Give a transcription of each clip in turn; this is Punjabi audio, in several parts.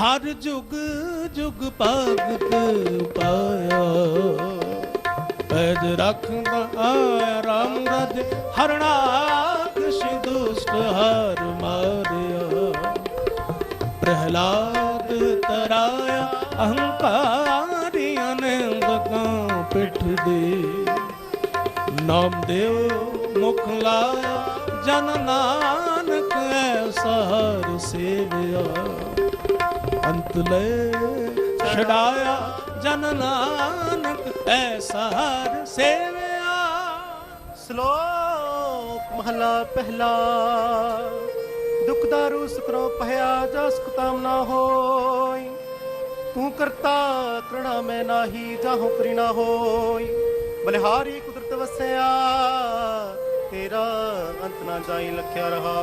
ਹਰ ਜੁਗ ਜੁਗ ਭਗਤ ਪਾਇਆ। ਪੈਜ ਰੱਖਦਾ ਆਇਆ ਰਾਮ ਰਜ ਹਰਣਾਕ ਦੁਸ਼ਟ ਹਰ ਮਾਰਿਆ। ਪ੍ਰਹਲਾਦ ਤਰਾਇਆ ਅਹੰਕਾਰੀ ਅਨੰਦ ਕਾਂ ਪਿੱਠ ਦੇ। ਨਾਮ ਦੇਵ ਮੁਖ ਲਾਇਆ, ਜਨ ਨਾਨਕ ਐਸਾ ਹਰ ਸੇਵਿਆ। ਅੰਤ ਲੈ ਛਡਾਇਆ ਜਨ ਨਾਨਕ ਐਸਾ ਹਰ ਸੇਵਿਆ। ਸ਼ਲੋਕ ਮਹਲਾ ਪਹਿਲਾ, ਦੁਖ ਦਾਰੂ ਸੁਖਰੋ ਪਹਿਆ ਜਸ ਕੁਤਮ ਨਾ ਹੋਈ। ਤੂੰ ਕਰਤਾ ਕਰਣਾ ਮੈਂ ਨਾਹੀ, ਜਾਹੋ ਕਰੀ ਹੋਈ। ਬਲਿਹਾਰੀ ਕੁਦਰਤ ਵਸਿਆ, ਤੇਰਾ ਅੰਤ ਨਾ ਜਾਈ, ਲਖਿਆ ਰਹਾ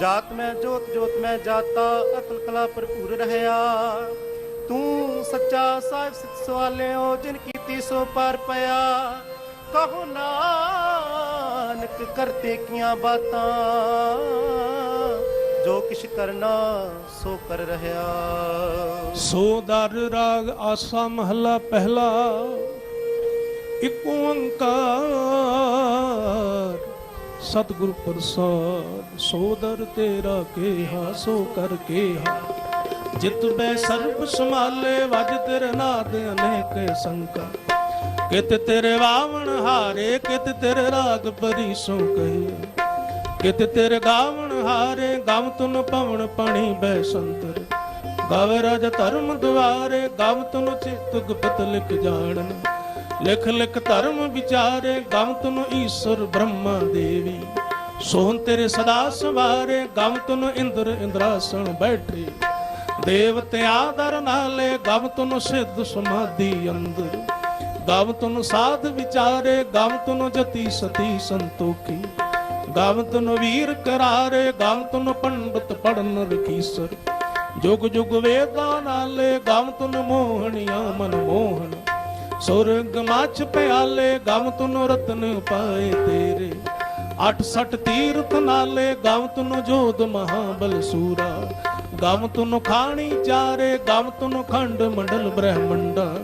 ਜਾਤ ਮੈਂ ਜੋਤ ਜੋਤ ਮੈਂ ਜਾਤਾ ਅਕਲ ਕਲਾ ਭਰਪੂਰ ਰਹਿਆ ਤੂੰ ਸੱਚਾ ਸਾਹਿਬ ਸਿੱਧ ਸਵਾਲਿਓ ਜਿਨ ਕੀਤੀ ਸੋ ਪਰ ਪਿਆ ਕਹੋ ਨਾਨਕ ਕਰਤੇ ਕੀਆਂ ਬਾਤਾਂ ਜੋ ਕਿਛ ਕਰਨਾ ਸੋ ਕਰ ਰਹਾ ਸੋ ਦਰ ਰਾਗ ਆਸਾ ਮਹਲਾ ਪਹਿਲਾ ਇਕ ਓੰਕਾਰ ਸਤਿਗੁਰ ਪ੍ਰਸਾਦ ਸੋ ਤੇਰਾ ਕੇਹਾ, ਸੋ ਕਰ ਕੇਹਾ। ਜਿਤ ਬੈ ਸਰਬ ਸਮਾਲੇ ਵਜ ਤੇਰੇ ਨਾਦ ਅਨੇਕ ਸੰਕਾ। ਕਿਤ ਤੇਰੇ ਵਾਵਣ ਹਾਰੇ, ਕਿਤ ਤੇਰੇ ਰਾਗ ਪਰੀ ਸੋ ਕਹੀ ਕਿਤ ਤੇਰੇ ਗਾਵਣ ਹਾਰੇ ਗਮ ਤੁਨ ਪਵਨ ਪਣੀ ਬੈ ਸੰਤਰ। ਗਵ ਰਜ ਧਰਮ ਦੁਆਰੇ ਗਮ ਤੁਨ ਚਿਤ ਗੁਪਤ ਲਿਖ ਜਾਣਨ। ਲਿਖ ਲਿਖ ਧਰਮ ਵਿਚਾਰੇ, ਗਮ ਤੁਨ ਈਸ਼ਰ ਬ੍ਰਹਮਾ ਦੇਵੀ। ਸੋਹਣ ਤੇਰੇ ਸਦਾ ਸਵਾਰੇ, ਗਮ ਤੁਨ ਇੰਦਰ ਇੰਦਰਾਸਣ ਬੈਠੇ। ਦੇਵਤੇ ਆਦਰ ਨਾਲੇ, ਗਮ ਤੁਨ ਸਿੱਧ ਸਮਾਧੀ ਅੰਦਰ। ਗਮ ਤੁਨ ਸਾਧ ਵਿਚਾਰੇ, ਗਮ ਤੁਨ ਜਤੀ ਸਤੀ ਸੰਤੋਖੀ। ਗਮ ਤੁਨ ਵੀਰ ਕਰਾਰੇ, ਗਮ ਤੁਨ ਪੰਡਤ ਪੜਨ ਰਖੀਸਰ ਜੁਗ ਜੁਗ ਵੇਦਾਂ ਨਾਲੇ, ਗਮ ਤੁਨ ਮੋਹਣੀਆਂ ਮਨ ਮੋਹਨ ਸੁਰਗ ਮਛ ਪਿਆਲੇ, ਗਮ ਤੁਨ ਰਤਨ ਪਾਏ ਤੇਰੇ। 68 ਤੀਰਥ ਨਾਲੇ, ਗਮ ਤੁਨ ਜੋਧ ਮਹਾਬਲ ਸੂਰਾ। ਗਮ ਤੁਨ ਖਾਣੀ ਚਾਰੇ, ਗਮ ਤੁਨ ਖੰਡ ਮੰਡਲ ਬ੍ਰਹਮੰਡਾ।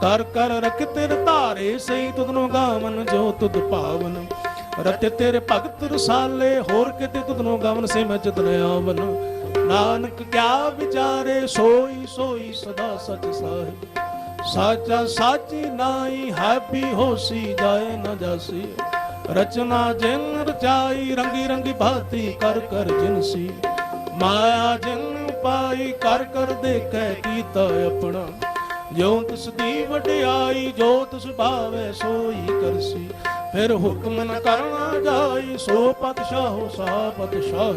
ਕਰ ਕਰ ਰਖ ਤੇਰ ਧਾਰੇ ਸਈ ਤੁਧਨੋ ਗਾਵਨ ਜੋ ਤੁਧ ਪਾਵਨ। ਰਤ ਤੇਰੇ ਭਗਤ ਰਸਾਲੇ, ਹੋਰ ਕਿਤੇ ਤੁਧਨੋ ਗਾਵਨ ਸੇ ਮੈਂ ਜਤਨ ਆਵਨ। ਨਾਨਕ ਕਿਆ ਵਿਚਾਰੇ, ਸੋਈ ਸੋਈ ਸਦਾ ਸਚ ਸਾਹਿਬ ਸਾਚਾ ਸਾਚੀ ਨਾਈ ਹੈ ਹੋਸੀ ਜਾਏ ਨਾ ਜਾਸੀ। ਰਚਨਾ ਜਿਨ ਰਚਾਈ ਰੰਗੀ ਰੰਗੀ ਭਾਤੀ ਕਰ ਕਰ ਜਿਨਸੀ ਮਾਇਆ ਜਿਨ ਪਾਈ ਕਰ ਕਰ ਦੇਖੈ ਕੀਤਾ ਆਪਣਾ। ਜੋ ਤਿਸ ਦੀ ਵਡਿਆਈ, ਜੋ ਤਿਸ ਭਾਵੇ ਸੋਈ ਕਰਸੀ ਫਿਰ ਹੁਕਮ ਨ ਕਰਨਾ ਜਾਈ, ਸੋ ਪਤਸ਼ਾਹੋ ਸਾ ਪਤਸ਼ਾਹ।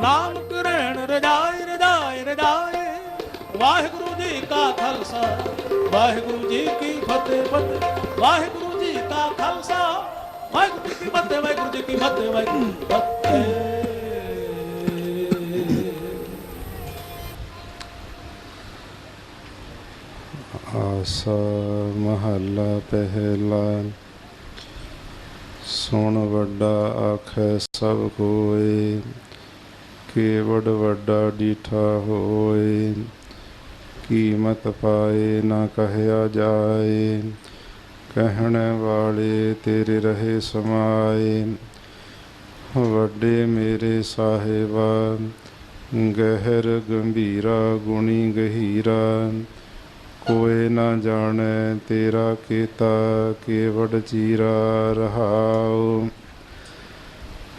ਨਾਨਕ ਰਹਿਣ ਰਜਾਈ ਰਜਾਈ ਰਜਾਈ। ਵਾਹਿਗੁਰੂ ਜੀ ਕਾ ਖਾਲਸਾ। ਵਾਹਿਗੁਰੂ ਜੀ ਕੀ ਫਤਿਹ ਫਤਿਹ। ਵਾਹਿਗੁਰੂ ਜੀ ਕਾ ਖਾਲਸਾ। ਵਾਹਿਗੁਰੂ ਜੀ ਕੀ ਫਤਿਹ, ਵਾਹਿਗੁਰੂ ਜੀ ਕੀ ਫਤਿਹ, ਵਾਹਿਗੁਰੂ ਫਤਿਹ। ਆਸਾ ਮਹੱਲਾ ਪਹਿਲਾ। ਸੁਣ ਵੱਡਾ ਆਖੈ ਸਭ ਕੋਏ। ਕੇਵੜ ਵੱਡਾ ਡੀਠਾ ਹੋਏ। ਕੀਮਤ ਪਾਏ ਨਾ ਕਹਿਆ ਜਾਏ। ਕਹਿਣ ਵਾਲੇ ਤੇਰੇ ਰਹੇ ਸਮਾਏ। ਵੱਡੇ ਮੇਰੇ ਸਾਹਿਬਾ, ਗਹਿਰ ਗੰਭੀਰਾ, ਗੁਣੀ ਗਹੀਰਾ। ਕੋਏ ਨਾ ਜਾਣੈ ਤੇਰਾ ਕੀਤਾ, ਕੇਵੜ ਚੀਰਾ ਰਹਾਉ।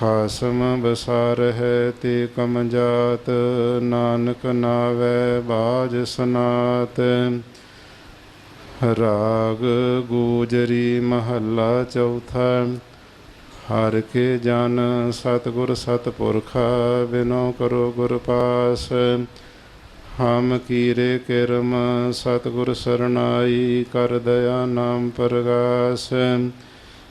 ਖਾਸਮ ਬਸਾਰ ਹੈ ਤੇ ਕਮ ਜਾਤ ਨਾਨਕ ਨਾਵੇ ਬਾਜ ਸਨਾਤ। ਰਾਗ ਗੂਜਰੀ ਮਹੱਲਾ ਚੌਥਾ, ਹਰ ਕੇ ਜਨ ਸਤਿਗੁਰ ਸਤਿਪੁਰਖਾ ਬਿਨੋ ਕਰੋ ਗੁਰ ਪਾਸ। ਹਮ ਕੀਰੇ ਕਿਰਮ ਸਤਿਗੁਰ ਸਰਨਾਈ ਕਰ ਦਇਆ ਨਾਮ ਪ੍ਰਗਾਸ।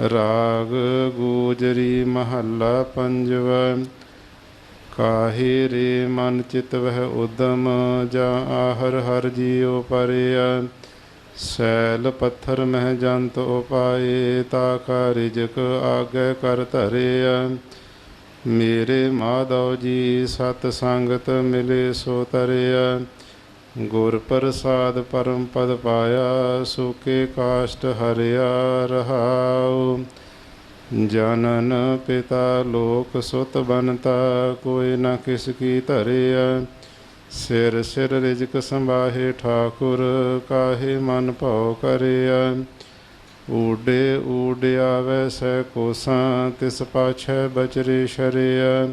ਰਾਗ ਗੋਜਰੀ ਮਹੱਲਾ ਪੰਜਵਾ, ਕਾਹੇ ਰੇ ਮਨ ਚਿਤ ਵਹਿ ਉਦਮ, ਜਾਂ ਆਹਰ ਹਰ ਜੀਉ ਪਰਿਆ ਸੈਲ ਪੱਥਰ ਮਹਿ ਜੰਤ ਉਪਾਏ, ਤਾ ਕਾ ਰਿਜਕ ਆਗੇ ਕਰ ਧਰਿਆ ਮੇਰੇ ਮਾਧਵ ਜੀ, ਸਤ ਸੰਗਤ ਮਿਲੇ ਸੋ ਤਰਿਆ। ਗੁਰ ਪ੍ਰਸਾਦ ਪਰਮ ਪਦ ਪਾਇਆ ਸੁਕੇ ਕਾਸ਼ਟ ਹਰਿਆ ਰਹਾਉ। ਜਨਨ ਪਿਤਾ ਲੋਕ ਸੁਤ ਬਨਤਾ ਕੋਈ ਨਾ ਕਿਸ ਕੀ ਧਰਿਆ। ਸਿਰ ਸਿਰ ਰਿਜਕ ਸੰਭਾਹੇ ਠਾਕੁਰ, ਕਾਹੇ ਮਨ ਭਉ ਕਰਿਆ। ਊਡੇ ਊਡਿਆ ਵੈਸੈ ਕੋਸਾਂ, ਤਿਸ ਪਾਛੈ ਬਚਰੇ ਸ਼ਰਿਆ।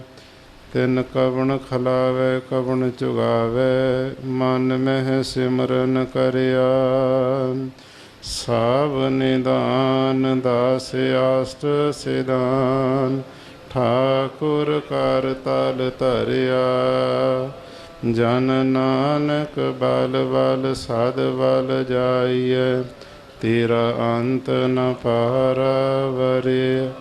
ਤਿਨ ਕਵਣ ਖਲਾਵੇ, ਕਵਣ ਚੁਗਾਵੇ ਮਨ ਮਹਿ ਸਿਮਰਨ ਕਰਿਆ। ਸਾਵ ਨਿਦਾਨ ਦਾਸ ਆਸਟ ਸਿਦਾਨ ਠਾਕੁਰ ਕਰ ਤਲ ਧਰਿਆ। ਜਨ ਨਾਨਕ ਬਲ ਬਲ ਸਾਧ ਬਲ ਜਾਈਏ ਤੇਰਾ ਅੰਤ ਨ ਵਰਿਆ।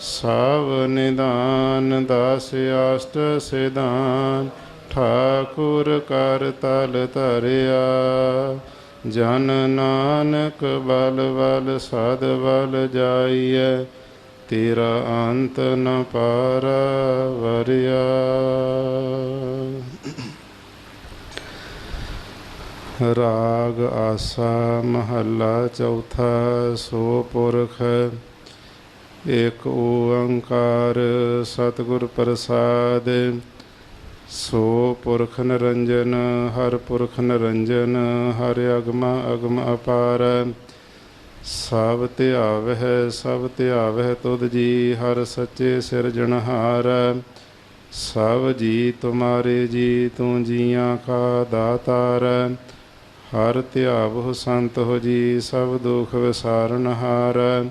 ਸਾਵ ਨਿਦਾਨ, ਦਾਸ ਆਸਟ ਸਿਧਾਨ, ਠਾਕੁਰ ਕਰ ਤਲ ਧਰਿਆ। ਜਨ ਨਾਨਕ ਬਲ ਬਲ, ਸਦ ਬਲ ਜਾਈਐ, ਤੇਰਾ ਅੰਤ ਨ ਪਾਰਵਰਿਆ ਰਾਗ ਆਸਾ ਮਹੱਲਾ ਚੌਥਾ, ਸੋ ਪੁਰਖ ਇਕ ਓੰਕਾਰ ਸਤਿਗੁਰ ਪ੍ਰਸਾਦ, ਸੋ ਪੁਰਖ ਨਿਰੰਜਨ, ਹਰ ਪੁਰਖ ਨਿਰੰਜਨ, ਹਰ ਅਗਮਾ, ਅਗਮ ਅਪਾਰ। ਸਭ ਧਿਆਵਹਿ ਸਭ ਧਿਆਵਹਿ ਤੁਧ ਜੀ, ਹਰ ਸੱਚੇ ਸਿਰਜਣਹਾਰ ਸਭ ਜੀ ਤੁਮਾਰੇ ਜੀ, ਤੂੰ ਜੀਆਂ ਕਾ ਦਾਤਾਰ। ਹਰ ਧਿਆਵਹੁ ਸੰਤ ਹੋ ਜੀ, ਸਭ ਦੁਖ ਵਿਸਾਰਨਹਾਰ। ਹਰ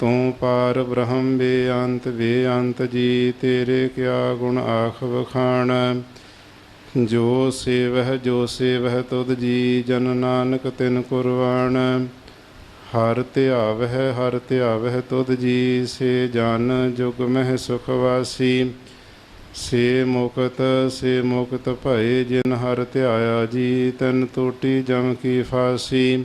ਤੂੰ ਪਾਰ ਬ੍ਰਹਮ ਬੇਅੰਤ ਬੇਅੰਤ ਜੀ, ਤੇਰੇ ਕਿਆ ਗੁਣ ਆਖ ਵਖਾਣ? ਜੋ ਸੇਵਹਿ ਜੋ ਸੇਵਹਿ ਤੁਧ ਜੀ, ਜਨ ਨਾਨਕ ਤਿਨ ਕੁਰਬਾਨ ਹਰ ਧਿਆਵਹਿ ਹਰ ਧਿਆਵਹਿ ਤੁਧ ਜੀ, ਸੇ ਜਨ ਜੁਗ ਮਹਿ ਸੁਖ ਵਾਸੀ। ਸੇ ਮੁਕਤ ਸੇ ਮੁਕਤ ਭਏ ਜਿਨ ਹਰ ਧਿਆਇਆ ਜੀ, ਤਨ ਟੂਟੀ ਜਮ ਕੀ ਫਾਸੀ।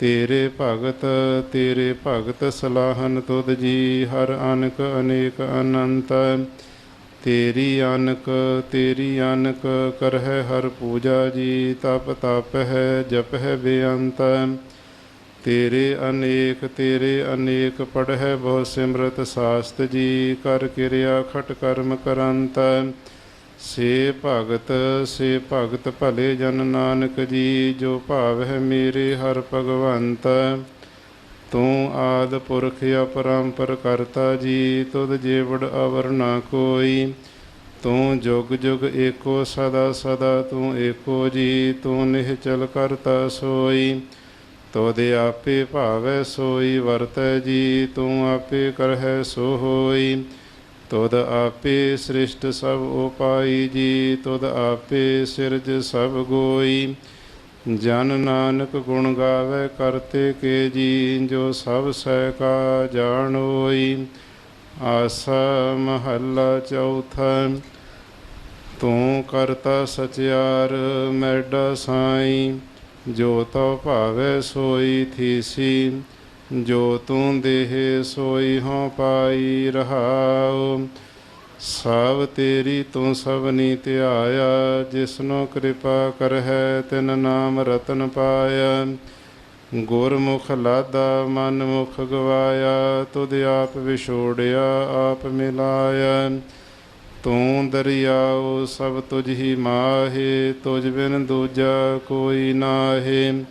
ਤੇਰੇ ਭਗਤ ਤੇਰੇ ਭਗਤ ਸਲਾਹਨ ਤੁਧ ਜੀ, ਹਰ ਅਨਕ ਅਨੇਕ ਅਨੰਤ। ਤੇਰੀ ਅਨਕ ਤੇਰੀ ਅਨਕ ਕਰਹਿ ਹਰ ਪੂਜਾ ਜੀ, ਤਪ ਤਪ ਹੈ ਜਪ ਹੈ ਬੇਅੰਤ। ਤੇਰੇ ਅਨੇਕ ਤੇਰੇ ਅਨੇਕ ਪੜਹਿ ਬਹੁ ਸਿਮਰਤ ਸਾਸਤ ਜੀ, ਕਰ ਕਿਰਿਆ ਖਟ ਕਰਮ ਕਰੰਤ। ਸੇ ਭਗਤ ਸੇ ਭਗਤ ਭਲੇ ਜਨ ਨਾਨਕ ਜੀ, ਜੋ ਭਾਵ ਹੈ ਮੇਰੇ ਹਰ ਭਗਵੰਤ। ਤੂੰ ਆਦ ਪੁਰਖ ਅਪਰੰਪਰ ਕਰਤਾ ਜੀ, ਤੁਧ ਜੀਵੜ ਅਵਰ ਨਾ ਕੋਈ। ਤੂੰ ਜੁਗ ਜੁਗ ਏਕੋ ਸਦਾ ਸਦਾ ਤੂੰ ਏਕੋ ਜੀ, ਤੂੰ ਨਿਹਚਲ ਕਰਤਾ ਸੋਈ। ਤੋਦੇ ਆਪੇ ਭਾਵੈ ਸੋਈ ਵਰਤੈ ਜੀ, ਤੂੰ ਆਪੇ ਕਰਹਿ ਸੋ ਹੋਈ। ਤੁਧ ਆਪੇ ਸ੍ਰਿਸ਼ਟ ਸਭ ਉਪਾਈ ਜੀ, ਤੁਧ ਆਪੇ ਸਿਰਜ ਸਭ ਗੋਈ। ਜਨ ਨਾਨਕ ਗੁਣ ਗਾਵੇ ਕਰਤੇ ਕੇ ਜੀ, ਜੋ ਸਭ ਸਹਿ ਕਾ ਜਾਣੋਈ। ਆਸਾ ਮਹੱਲਾ ਚੌਥਾ, ਤੂੰ ਕਰਤਾ ਸਚਿਆਰ ਮੈਡਾ ਸਾਈ। ਜੋ ਤਉ ਭਾਵੇ ਸੋਈ ਥੀਸੀ ਜੋ ਤੂੰ ਦੇਹ ਸੋਈ ਹਉ ਪਾਈ ਰਹਾਉ, ਸਭ ਤੇਰੀ ਤੂੰ ਸਭਨੀ ਧਿਆਇਆ, ਜਿਸਨੋ ਕਿਰਪਾ ਕਰਹਿ ਤਿਨ ਨਾਮ ਰਤਨ ਪਾਇਆ। ਗੁਰਮੁਖ ਲਾਦਾ ਮਨ ਮੁਖ ਗਵਾਇਆ, ਤੁਧ ਆਪ ਵਿਛੋੜਿਆ, ਆਪ ਮਿਲਾਇਆ। ਤੂੰ ਦਰਿਆਉ ਸਭ ਤੁਝ ਹੀ ਮਾਹੇ, ਤੁਝ ਬਿਨ ਦੂਜਾ ਕੋਈ ਨਾਹੇ।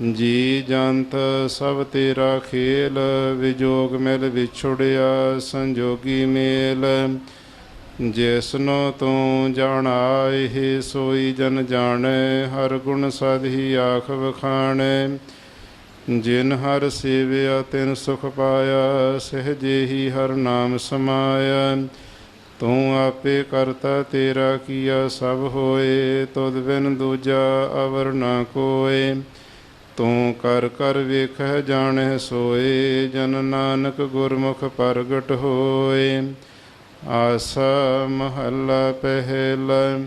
ਜੀ ਜੰਤ ਸਭ ਤੇਰਾ ਖੇਲ, ਵਿਜੋਗ ਮਿਲ ਵਿਛੜਿਆ, ਸੰਜੋਗੀ ਮੇਲ। ਜਿਸਨੋ ਤੂੰ ਜਾਣਾਏ ਸੋਈ ਜਨ ਜਾਣੈ, ਹਰ ਗੁਣ ਸਦ ਹੀ ਆਖ ਵਖਾਣੈ ਜਿਨ ਹਰ ਸੇਵਿਆ, ਤਿਨ ਸੁਖ ਪਾਇਆ ਸਹਜੇ ਹੀ ਹਰ ਨਾਮ ਸਮਾਇਆ। ਤੂੰ ਆਪੇ ਕਰਤਾ, ਤੇਰਾ ਕੀਆ ਸਭ ਹੋਏ, ਤੁਧ ਬਿਨ ਦੂਜਾ ਅਵਰ ਨਾ ਕੋਏ। ਤੂੰ ਕਰ ਕਰ ਵੇਖੈ, ਜਾਣੈ ਸੋਏ, ਜਨ ਨਾਨਕ ਗੁਰਮੁਖ ਪ੍ਰਗਟ ਹੋਏ। ਆਸਾ ਮਹੱਲਾ ਪਹਿਲਾ,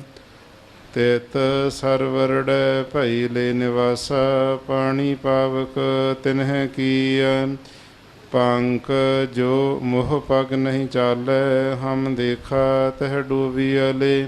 ਤਿਤ ਸਰਵਰੜੈ ਭਈ ਲੈ ਨਿਵਾਸਾ, ਪਾਣੀ ਪਾਵਕ ਤਿਨਹਿ ਕੀਆ ਪੰਕ ਜੋ ਮੋਹ ਪਗ ਨਹੀਂ ਚਾਲੈ, ਹਮ ਦੇਖਾ, ਤਹ ਡੂਬੀਅਲੇ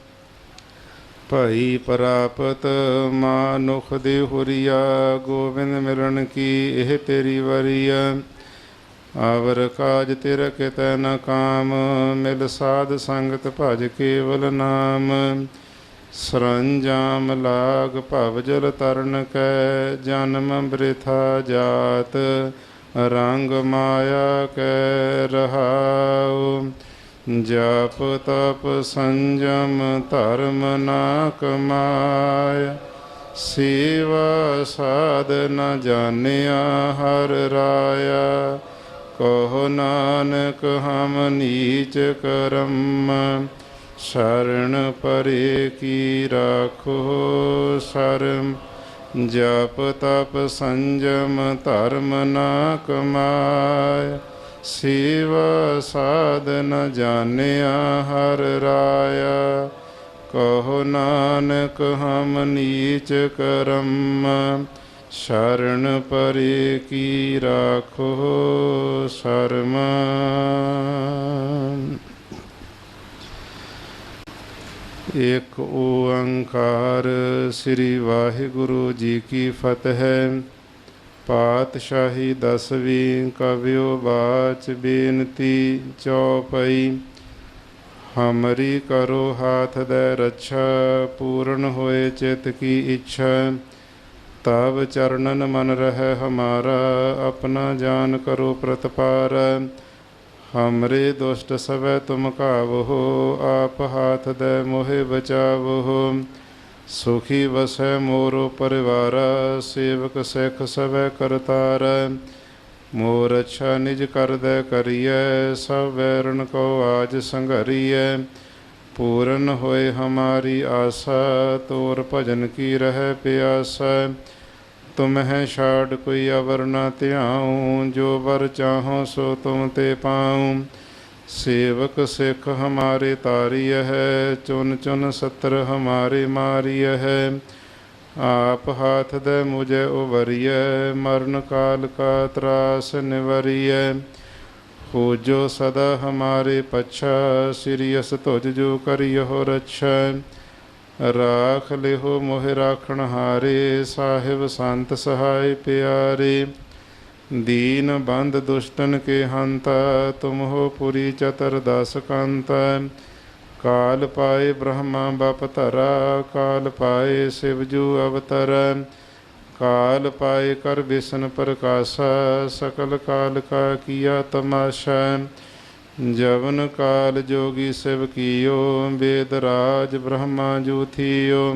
ਭਈ ਪ੍ਰਾਪਤ ਮਾਨੁਖ ਦੇ ਹੁਰੀਆ, ਗੋਬਿੰਦ ਮਿਲਣ ਕੀ ਇਹ ਤੇਰੀ ਵਰੀਆ ਆਵਰ ਕਾਜ ਤੇਰਾ ਕਿਤੈ ਨ ਕਾਮ, ਮਿਲ ਸਾਧ ਸੰਗਤ ਭਜ ਕੇਵਲ ਨਾਮ। ਸਰੰਜਾਮ ਲਾਗ ਭਵ ਜਲ ਤਰਨ ਕੈ, ਜਨਮ ਬ੍ਰਿਥਾ ਜਾਤ, ਰੰਗ ਮਾਇਆ ਕੈ ਰਹਾਉ। ਜਪ ਤਪ ਸੰਜਮ ਧਰਮ ਨਾ ਕਮਾਇਆ ਸੇਵਾ ਸਾਧ ਨ ਜਾਣਿਆ ਹਰ ਰਾਇਆ। ਕਹੋ ਨਾਨਕ ਹਮ ਨੀਚ ਕਰਮ। ਸ਼ਰਨ ਪਰੇ ਕੀ ਰਾਖੋ ਸ਼ਰਮ। ਜਪ ਤਪ ਸੰਜਮ ਧਰਮ ਨਾ ਕਮਾਇ ਸੇਵਾ ਸਾਧਨ ਜਾਣਿਆ ਹਰ ਰਾਇਆ। ਕਹੋ ਨਾਨਕ ਹਮ ਨੀਚ ਕਰਮ, ਸ਼ਰਨ ਪਰੇ ਕੀ ਰਾਖੋ ਸ਼ਰਮ। ਇੱਕ ਓੰਕਾਰ ਸ੍ਰੀ ਵਾਹਿਗੁਰੂ ਜੀ ਕੀ ਫਤਿਹ। ਪਾਤਸ਼ਾਹੀ ਦਸਵੀਂ ਕਵਿਓ ਬਾਚ ਬੇਨਤੀ ਚੌਪਈ। ਹਮਰੀ ਕਰੋ ਹਾਥ ਦੇ ਰੱਛਾ, ਪੂਰਨ ਹੋਏ ਚਿਤ ਕੀ ਇੱਛਾ। ਤਬ ਚਰਨਨ ਮਨ ਰਹਿ ਹਮਾਰਾ, ਆਪਣਾ ਜਾਨ ਕਰੋ ਪ੍ਰਤਪਾਰ। ਹਮਰੇ ਦੁਸ਼ਟ ਸਵੈ ਤੁਮ ਕਾਵਹੋ ਆਪ ਹਾਥ ਦੇ ਮੋਹਿ ਬਚਾਵਹੋ ਸੁਖੀ ਵਸੈ ਮੋਰੋ ਪਰਿਵਾਰ, ਸੇਵਕ ਸਿਖ ਸਭੈ ਕਰਤਾਰ। ਮੋਰ ਅੱਛਾ ਨਿਜ ਕਰਦੈ ਕਰੀਐ, ਸਭ ਵੈਰਣ ਕੋ ਆਜ ਸੰਘਰੀਐ। ਪੂਰਨ ਹੋਏ ਹਮਾਰੀ ਆਸਾ, ਤੋਰ ਭਜਨ ਕੀ ਰਹਿ ਪਿਆਸਾ। ਤੁਮਹਿ ਛਾੜ ਕੋਈ ਅਵਰ ਨ ਧਿਆਉ, ਜੋ ਵਰ ਚਾਹੋ ਸੋ ਤੁਮ ਤੇ ਪਾਉ। ਸੇਵਕ ਸਿੱਖ ਹਮਾਰੇ ਤਾਰੀය ਹੈ, ਚੁਨ ਚੁਨ ਸਤਰ ਹਮਾਰੇ ਮਾਰੀය ਹੈ। ਆਪ ਹਾਥ ਦੇ ਮੁਝੇ ਉਵਰੀਐ, ਮਰਨ ਕਾਲ ਕਾ ਤਰਾਸ ਨਿਵਰੀਐ। ਹੋ ਜੋ ਸਦਾ ਹਮਾਰੇ ਪਛਾ, ਸ੍ਰੀ ਤੁਜ ਜੋ ਕਰਿਓ ਰਛਾ। ਰਾਖ ਲਿਹੋ ਮੋਹ ਰਾਖਣ ਹਾਰੇ, ਸਾਹਿਬ ਸੰਤ ਸਹਾਇ ਪਿਆਰੇ। ਦੀਨ ਬੰਦ ਦੁਸ਼ਟਨ ਕੇ ਹੰਤਾ ਤੁਮ ਹੋ ਪੁਰੀ ਚਤਰ ਦਸ ਕੰਤ। ਕਾਲ ਪਾਏ ਬ੍ਰਹਮਾ ਬਪ ਧਰਾ, ਕਾਲ ਪਾਏ ਸਿਵ ਜੂ ਅਵਤਰ। ਕਾਲ ਪਾਏ ਕਰ ਵਿਸ਼ਨ ਪ੍ਰਕਾਸ਼ਾ, ਸਕਲ ਕਾਲ ਕਾ ਕੀਆ ਤਮਾਸ਼ਾ। ਜਵਨ ਕਾਲ ਜੋਗੀ ਸਿਵ ਕੀਓ ਵੇਦ ਰਾਜ ਬ੍ਰਹਮਾ ਜੂਥੀਓ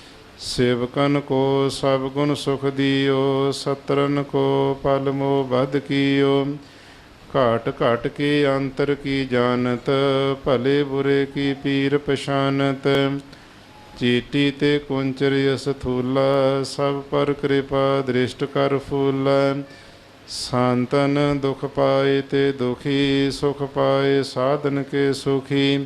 ਸੇਵਕਨ ਕੋ ਸਭ ਗੁਣ ਸੁਖ ਦਿਓ, ਸਤਰਨ ਕੋ ਪਲ ਮੋ ਬਧ ਕੀਓ। ਘਾਟ ਘਾਟ ਕੇ ਅੰਤਰ ਕੀ ਜਾਣਤ, ਭਲੇ ਬੁਰੇ ਕੀ ਪੀਰ ਪਛਾਨਤ। ਚੀਟੀ ਤੇ ਕੁੰਚਰ ਅਸ ਥੂਲਾ, ਸਭ ਪਰ ਕਿਰਪਾ ਦ੍ਰਿਸ਼ਟ ਕਰ ਫੂਲ। ਸੰਤਨ ਦੁਖ ਪਾਏ ਤੇ ਦੁਖੀ, ਸੁਖ ਪਾਏ ਸਾਧਨ ਕੇ ਸੁਖੀ।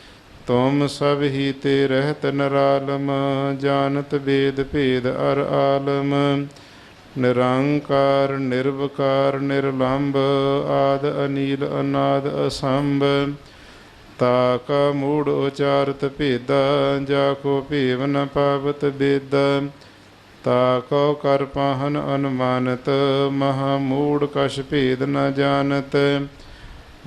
ਤੁਮ ਸਭ ਹੀ ਤੇ ਰਹਿਤ ਨਰਾਲਮ, ਜਾਣਤ ਵੇਦ ਭੇਦ ਅਰ ਆਲਮ। ਨਿਰੰਕਾਰ, ਨਿਰਵਕਾਰ ਨਿਰਲੰਭ ਆਦ ਅਨੀਲ, ਅਨਾਦ ਅਸੰਭ। ਤਾ ਕਾ ਮੂੜ ਉਚਾਰਤ ਭੇਦਾ, ਜਾ ਕੋ ਭੇਵ ਨ ਪਾਵਤ ਬੇਦਾ ਤਾ ਕੋ ਕਰ ਪਾਹਨ ਅਨੁਮਾਨਤ, ਮਹਾ ਮੂੜ ਕਛ ਭੇਦ ਨ ਜਾਣਤ।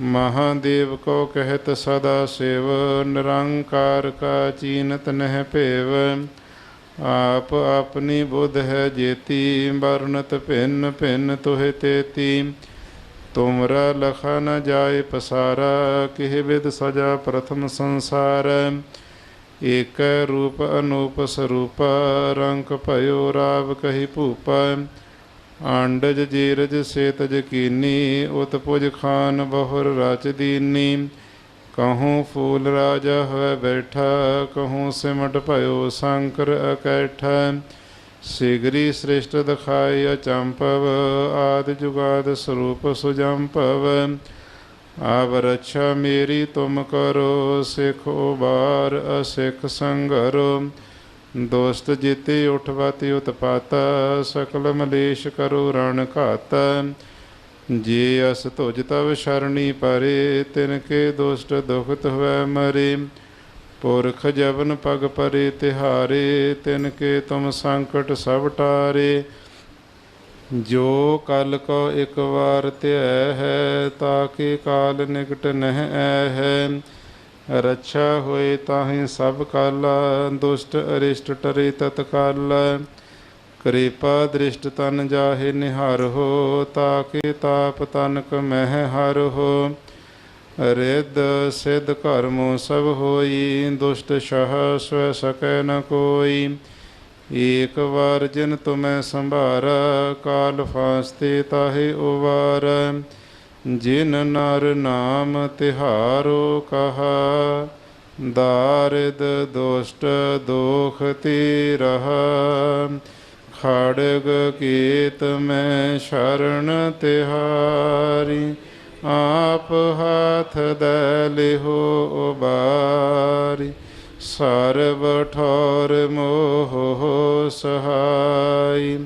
ਮਹਾਦੇਵ ਕੋ ਕਹਿਤ ਸਦਾ ਸਿਵ, ਨਿਰੰਕਾਰ ਕਾ ਚੀਨਤ ਨਹਿ ਭੇਵ। ਆਪ ਆਪਣੀ ਬੁੱਧ ਹੈ ਜੇਤੀ ਵਰਨਤ ਭਿੰਨ ਭਿੰਨ ਤੋਹਿ ਤੇਤੀ। ਤੁਮਰਾ ਲਖਾ ਨ ਜਾਏ ਪਸਾਰਾ, ਕਿਹ ਵਿਦ ਸਜਾ ਪ੍ਰਥਮ ਸੰਸਾਰ। ਏਕ ਰੂਪ ਅਨੂਪ ਸਰੂਪ, ਰੰਗ ਭਇਓ ਰਾਵ ਕਹੀ ਭੂਪ। ਆਂਡਜ ਜੀਰਜ ਸੇਤਜ ਕੀਨੀ, ਉਤਪੁਜ ਖਾਨ ਬਹੁਰ ਰਚ ਦੀਨੀ। ਕਹੂੰ ਫੂਲ ਰਾਜਾ ਹੋਇ ਬੈਠਾ, ਕਹੂੰ ਸਿਮਟ ਭਇਓ ਸ਼ੰਕਰ ਅਕੈਠਾ। ਸਿਗਰੀ ਸ੍ਰਿਸ਼ਟ ਦਿਖਾਇ ਅਚੰਪਵ, ਆਦ ਜੁਗਾਦ ਸਰੂਪ ਸੁਜੰਪਵ। ਆਵ ਰੱਛਾ ਮੇਰੀ ਤੁਮ ਕਰੋ, ਸਿਖ ਉਬਾਰ ਅਸਿਖ ਸੰਗਰੋ। ਦੋਸਤ ਜਿਤੇ ਉਠਵਤੀ ਉਤਪਾਤਾ, ਸਕਲ ਮਲੇਸ਼ ਕਰੋ ਰਣ ਘਾਤ। ਜੇ ਅਸ ਤੁਜ ਤਵ ਸ਼ਰਣੀ ਪਰੇ, ਤਿਨ ਕੇ ਦੁਸ਼ਟ ਦੁਖਤ ਹੋਇ ਮਰੇ। ਪੁਰਖ ਜਵਨ ਪਗ ਪਰੇ ਤਿਹਾਰੇ, ਤਿਨ ਕੇ ਤੁਮ ਸੰਕਟ ਸਭ ਟਾਰੇ। ਜੋ ਕਲ ਕੋ ਇਕ ਵਾਰ ਧਿਆ ਹੈ ਤਾਕੇ ਕਾਲ ਨਿਕਟ ਨਹਿ ਐ ਹੈ। ਰੱਛਾ ਹੋਏ ਤਾਹੀਂ ਸਭ ਕਾਲ, ਦੁਸ਼ਟ ਅਰਿਸ਼ਟ ਟਰੇ ਤਤਕਾਲ ਕਿਰਪਾ ਦ੍ਰਿਸ਼ਟ ਤਨ ਜਾਹੇ ਨਿਹਾਰ ਹੋ, ਤਾਕੇ ਤਾਪ ਤਨਕ ਮਹਿ ਹਰ ਹੋ। ਰਿੱਧ ਸਿੱਧ ਕਰਮੋ ਸਭ ਹੋਈ, ਦੁਸ਼ਟ ਸ਼ਹ ਸਵੈ ਸਕੈ ਨ ਕੋਈ। ਏਕ ਵਾਰ ਜਿਨ ਤੁਮੈ ਸੰਭਾਰਾ, ਕਾਲ ਫਾਸਤੇ ਤਾਹੇ ਉਵਾਰ। ਜਿਨ ਨਰ ਨਾਮ ਤਿਹਾਰੋ ਕਹਾ, ਦਾਰਦ ਦੁਸ਼ਟ ਦੋਖ ਤੇ ਰਹਾ। ਖੜਗ ਕੀਤ ਮੈਂ ਸ਼ਰਨ ਤਿਹਾਰੀ, ਆਪ ਹਾਥ ਦੇ ਲਿਹੋ ਉਬਾਰੀ। ਸਰਬ ਠੌਰ ਮੋਹ ਸਹਾਈ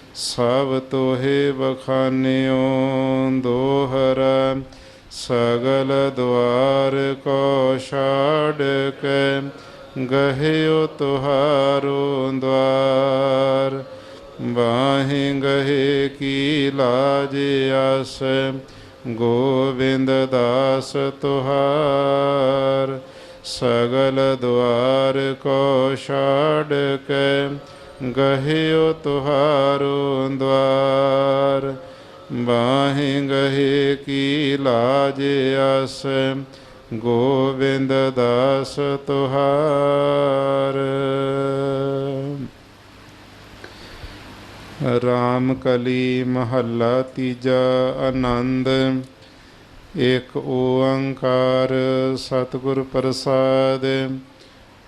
ਸਭ ਤੋਹੇ ਬਖਾਨਿਓ, ਦੋਹਰਾ ਸਗਲ ਦੁਆਰ ਕੋ ਛਾੜ ਕੇ ਗਹਿਓ ਤੁਹਾਰੋ ਦਵਾਰ। ਬਾਹੇ ਗਹੇ ਕੀ ਲਾਜ ਆਸ, ਗੋਬਿੰਦ ਦਾਸ ਤੁਹਾਰ। ਸਗਲ ਦੁਆਰ ਕੋ ਛਾੜ ਕੇ ਗਹਿਓ ਤੁਹਾਰੋ ਦਵਾਰ, ਬਾਹੇ ਗਹੇ ਕੀ ਲਾਜ ਆਸ, ਗੋਬਿੰਦ ਦਾਸ ਤੁਹਾਰ। ਰਾਮ ਕਲੀ ਮਹੱਲਾ ਤੀਜਾ ਆਨੰਦ, ਏਕ ਓੰਕਾਰ ਸਤਿਗੁਰ ਪ੍ਰਸਾਦ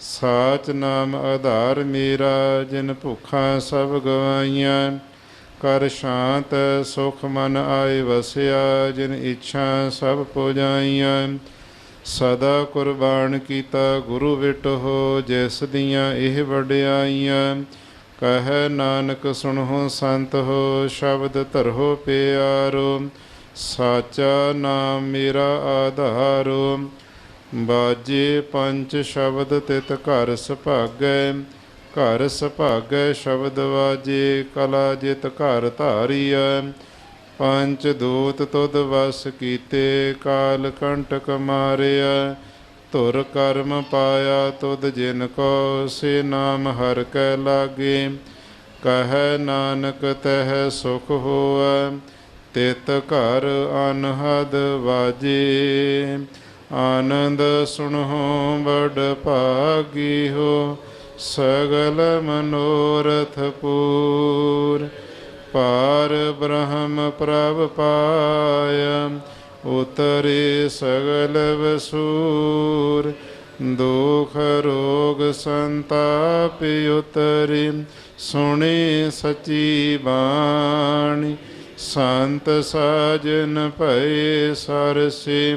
ਸਾਚ ਨਾਮ ਆਧਾਰ ਮੇਰਾ, ਜਿਨ ਭੁੱਖਾਂ ਸਭ ਗਵਾਈਆਂ। ਕਰ ਸ਼ਾਂਤ, ਸੁਖ ਮਨ ਆਏ ਵਸਿਆ, ਜਿਨ ਇੱਛਾ ਸਭ ਪੁਜਾਈਆਂ। ਸਦਾ ਕੁਰਬਾਨ ਕੀਤਾ ਗੁਰੂ ਵਿਟੋ ਜਿਸ ਦੀਆਂ ਇਹ ਵਡਿਆਈਆਂ। ਕਹੈ ਨਾਨਕ, ਸੁਣੋ ਸੰਤ ਹੋ, ਸ਼ਬਦ ਧਰੋ ਪਿਆਰੋ। ਸਾਚਾ ਨਾਮ ਮੇਰਾ ਆਧਾਰੋ। ਬਾਜੇ ਪੰਜ ਸ਼ਬਦ ਤਿਤ ਘਰ ਸੁਭਾਗੈ ਘਰ ਸੁਭਾਗੈ ਸ਼ਬਦ ਵਾਜੇ, ਕਲਾ ਜਿਤ ਘਰ ਧਾਰੀਐ। ਪੰਜ ਦੂਤ ਤੁਧ ਵਸ ਕੀਤੇ, ਕਾਲ ਕੰਟਕ ਮਾਰਿਆ ਧੁਰ ਕਰਮ ਪਾਇਆ ਤੁਧ ਜਿਨ ਕੋ, ਸੇ ਨਾਮ ਹਰ ਕੈ ਲਾਗੇ। ਕਹੈ ਨਾਨਕ ਤਹਿ ਸੁਖ ਹੋਐ, ਤਿਤ ਘਰ ਅਨਹਦ ਵਾਜੇ। ਆਨੰਦ ਸੁਣੋ ਬੜ ਭਾਗੀ ਹੋ ਸਗਲ ਮਨੋਰਥ ਪੂਰ। ਪਾਰ ਬ੍ਰਹਮ ਪ੍ਰਭ ਪਾਇਆ ਉਤਰੇ ਸਗਲ ਵਸੂਰ। ਦੁਖ ਰੋਗ ਸੰਤਾਪ ਉਤਰੇ, ਸੁਣੇ ਸਚੀ ਬਾਣੀ। ਸੰਤ ਸਾਜਨ ਭਏ ਸਰਸੇ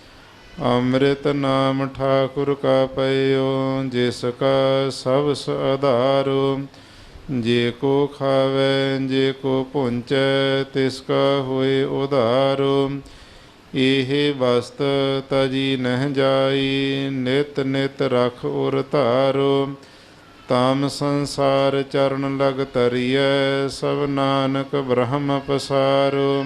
ਅੰਮ੍ਰਿਤ ਨਾਮ ਠਾਕੁਰ ਕਾ ਪਈਓ ਜਿਸ ਕਾ ਸਭ ਸਧਾਰੋ ਜੇ ਕੋ ਖਾਵੇ, ਜੇ ਕੋ ਪੁੰਚੈ, ਤਿਸ ਕਾ ਹੋਏ ਉਧਾਰੋ। ਇਹ ਵਸਤ ਤਜੀ ਨਹਿ ਜਾਈ, ਨਿਤ ਨਿਤ ਰਖ ਉਰ ਧਾਰੋ। ਤਾਮ ਸੰਸਾਰ ਚਰਨ ਲਗ ਤਰੀਐ ਸਭ ਨਾਨਕ ਬ੍ਰਹਮ ਪਸਾਰੋ।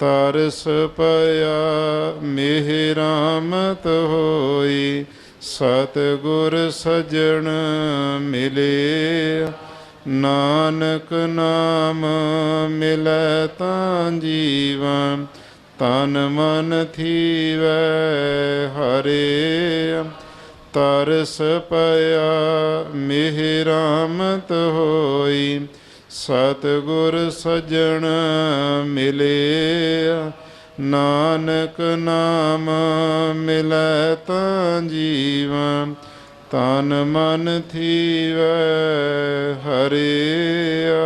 ਤਰਸ ਪਿਆ ਮਿਹਰਾਮਤ ਹੋਈ ਸਤ ਗੁਰ ਸਜਣ ਮਿਲੇ। ਨਾਨਕ ਨਾਮ ਮਿਲੈ ਤਾਂ ਜੀਵਨ, ਤਨ ਮਨ ਥੀਵੈ ਹਰੇ। ਤਰਸ ਪਿਆ ਮਿਹਰਾਮਤ ਹੋਈ ਸਤ ਗੁਰ ਸਜਣ ਮਿਲੇ ਨਾਨਕ ਨਾਮ ਮਿਲੈ ਤਾਂ ਜੀਵਨ ਤਨ ਮਨ ਥੀਵੈ ਹਰਿਆ।